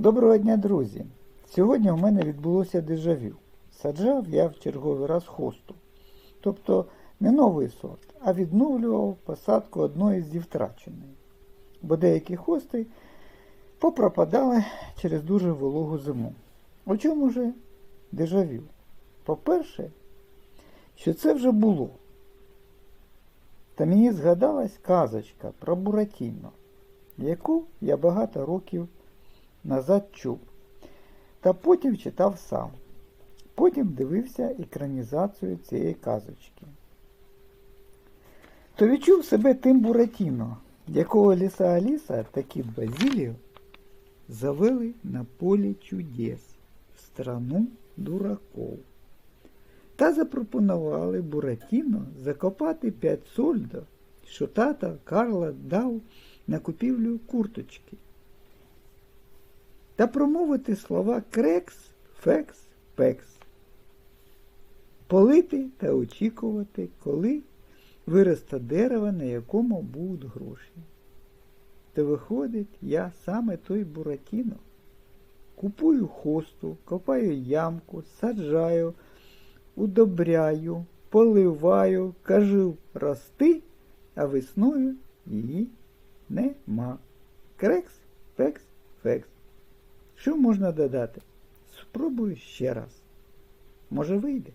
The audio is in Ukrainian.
Доброго дня, друзі! Сьогодні у мене відбулося дежавю. Саджав я в черговий раз хосту. Тобто не новий сорт, а відновлював посадку одної зі втраченої. Бо деякі хости попропадали через дуже вологу зиму. У чому же дежавю? По-перше, що це вже було. Та мені згадалась казочка про Буратіно, яку я багато років назад чув. Та потім читав сам. Потім дивився екранізацію цієї казочки. То відчув себе тим Буратіно, якого ліса Аліса та кіт Базілію завели на полі чудес в страну дураков. Та запропонували Буратіно закопати п'ять сольдо, що тата Карла дав на купівлю курточки та промовити слова крекс, фекс, пекс. Полити та очікувати, коли виросте дерево, на якому будуть гроші. То виходить, я саме той Буратіно. Купую хосту, копаю ямку, саджаю, удобряю, поливаю, кажу рости, а весною її нема. Крекс, пекс, фекс. Що можна додати? Спробую ще раз. Може вийде.